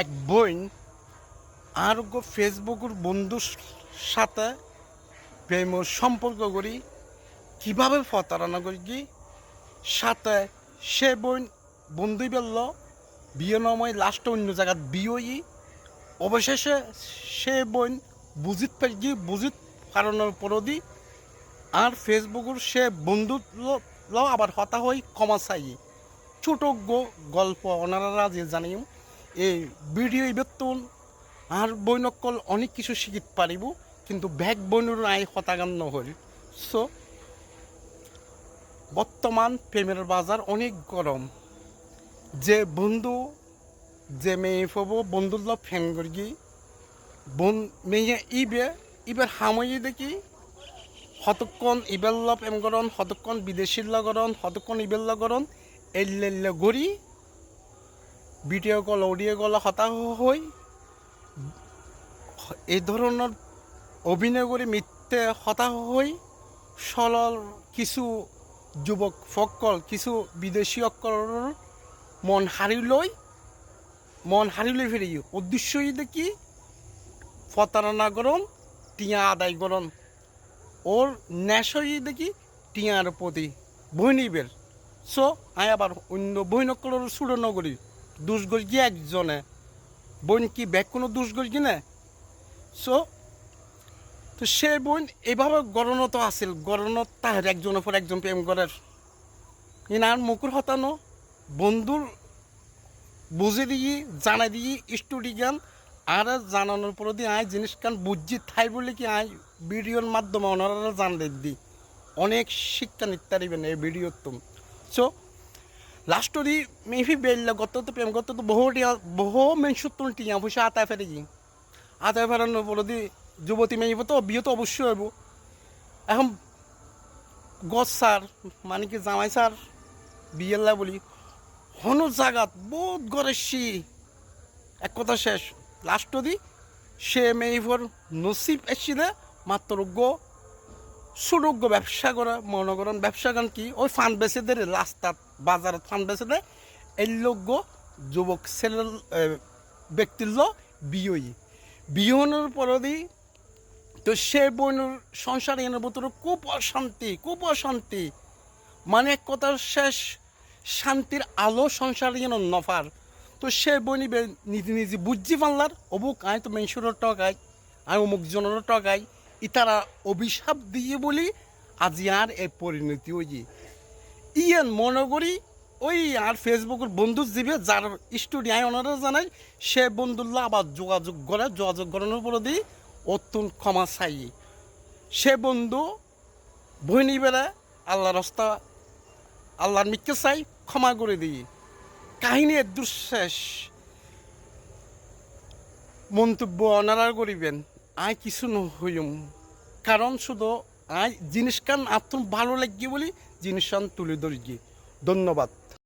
এক বোন আর ফেসবুকের বন্ধুর সাথে প্রেম সম্পর্ক করি, কীভাবে প্রতারণা করি সাথে সে বোন বন্ধুই বলল, বিয়ে নময় লাস্ট অন্য জায়গাত বিয়ই অবশেষে সে বোন বুঝিত পারি বুঝিত কারণের পরদি আর ফেসবুকের সে বন্ধু আবার হতা হই, ক্ষমা চাই। ছোট গল্প, ওনারা যে জানিও এই ভিডিও বেতন আর বৈনকল অনেক কিছু শিখিত পারিব, কিন্তু ব্যাগ বইনের আই হতাগান নহল সো বর্তমান প্রেমের বাজার অনেক গরম। যে বন্ধু, যে মেয়ে পাব বন্ধুর ফ্যান করি বন, মেয়ে ইবে, ইবার হামই দেখি। হতক্ষণ ইবেল লব এম গরণ হতক্ষণ বিদেশির লগরণ হতক্ষণ ইবেল লগরণ এল্লে গড়ি ভিডিও কল, অডিও কল হতাশ হই এই ধরনের অভিনয় করে মিথ্যে হতাশ হই সরল কিছু যুবক সকল কিছু বিদেশি অকল মন হারি হারিলৈ মন হারি হারিলৈ ফিরি উদ্দেশ্যই দেখি প্রতারণা করন টিয়া আদায় করন ওর ন্যাশই দেখি টিয়ার প্রতি বৈনিবের সো আই আবার অন্য বৈনকলের সুড়ো নগরী দোষ গড় গিয়ে একজনে। বোন কি ব্যাগ কোনো দোষ কি না? সো তো সে বোন এভাবে গরণত আছিল। গরণত তাহার একজনের পর একজন প্রেম করার ইনার মুকুর হতানো, বন্ধুর বুঝে দিয়ে জানাই দিয়ে স্টুডি জ্ঞান আর জানানোর পর দিয়ে আয় জিনিস কান বুঝছি থাই বলে কি আয় ভিডিওর মাধ্যমে ওনারা জানলে দি। অনেক শিক্ষা নিতে পারিবেন এই ভিডিও তুম। সো মেফি বেললে গত তো প্রেম গত তো বহু মেনসুর তুমি টিয়া পয়সা আতায় ফেরানোর পর দিয়ে যুবতী মেয়ে তো বিয়ে তো অবশ্যই হইব এখন গছ স্যার মানে কি জামাই স্যার বিয়েল্লা বলি হন জাগাত বহুত গরেছি এক কথা শেষ লাস্ট দি সে মেয়েফর নসিব এসছিলে মাত্র গো সুযোগ্য ব্যবসা করা মনে করেন ব্যবসা গান কি? ওই ফান বেচে দে রে রাস্তাত বাজারত ফান বেচে দে এই লোক যুবক ছেলে ব্যক্তির বিয়ই। বিয়নের পরদি তো সে বোনের সংসার এনের ভিতরে খুব অশান্তি খুব অশান্তি। মানে এক কথার শেষ, শান্তির আলো সংসার যেন নফার। তো সে বনি নিজে নিজে বুঝছি পারলার অমুক আয় তো মেনসুরের টকাই আমি অমুক জনের টকাই ইতারা অভিশাপ দিয়ে বলি, আজি আর এই পরিণতি ওই যে। ইয়ান মনে করি, ওই আর ফেসবুকের বন্ধু দিবে যার স্টুডিও আয় ওনারা জানাই, সে বন্ধুল্লা আবার যোগাযোগ করে, যোগাযোগ করানোর পরে দিই অত্যন্ত ক্ষমা চাই সে বন্ধু বইনি বেলা আল্লাহ রাস্তা, আল্লাহর মিথ্যে চাই, ক্ষমা করে দিই। কাহিনী দুঃশেষ। মন্তব্য অনারার করিবেন আয় কিছু নহইম কারণ শুধু আয় জিনিস কান আত্ম ভালো লাগবে বলি জিনিসখান তুলে ধরি ধন্যবাদ।